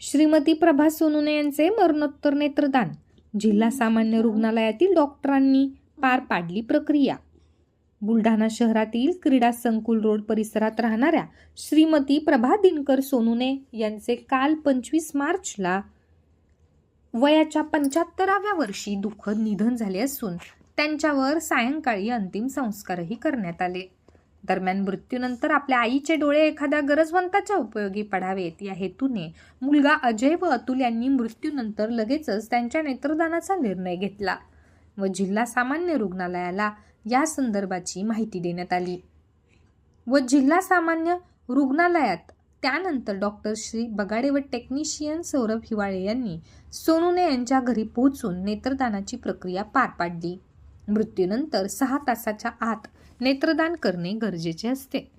श्रीमती प्रभा सोनुने यांचे मरणोत्तर नेत्रदान. जिल्हा सामान्य रुग्णालयातील डॉक्टरांनी पार पाडली प्रक्रिया. बुलढाणा शहरातील क्रीडा संकुल रोड परिसरात राहणाऱ्या श्रीमती प्रभा दिनकर सोनुने यांचे काल पंचवीस मार्चला वयाच्या पंच्याहत्तराव्या वर्षी दुःखद निधन झाले असून त्यांच्यावर सायंकाळी अंतिम संस्कारही करण्यात आले. दरम्यान मृत्यूनंतर आपल्या आईचे डोळे एखाद्या गरजवंताच्या उपयोगी पडावेत. या हेतूने मुलगा अजय व अतुल यांनी मृत्यूनंतर लगेचच त्यांच्या नेत्रदानाचा निर्णय घेतला व जिल्हा सामान्य रुग्णालयाला या संदर्भाची माहिती देण्यात आली. व जिल्हा सामान्य रुग्णालयात त्यानंतर डॉक्टर श्री बगाडे व टेक्निशियन सौरभ हिवाळे यांनी सोनुने यांच्या घरी पोहोचून नेत्रदानाची प्रक्रिया पार पाडली. मृत्यूनंतर सहा तासाच्या आत नेत्रदान करणे गरजेचे असते.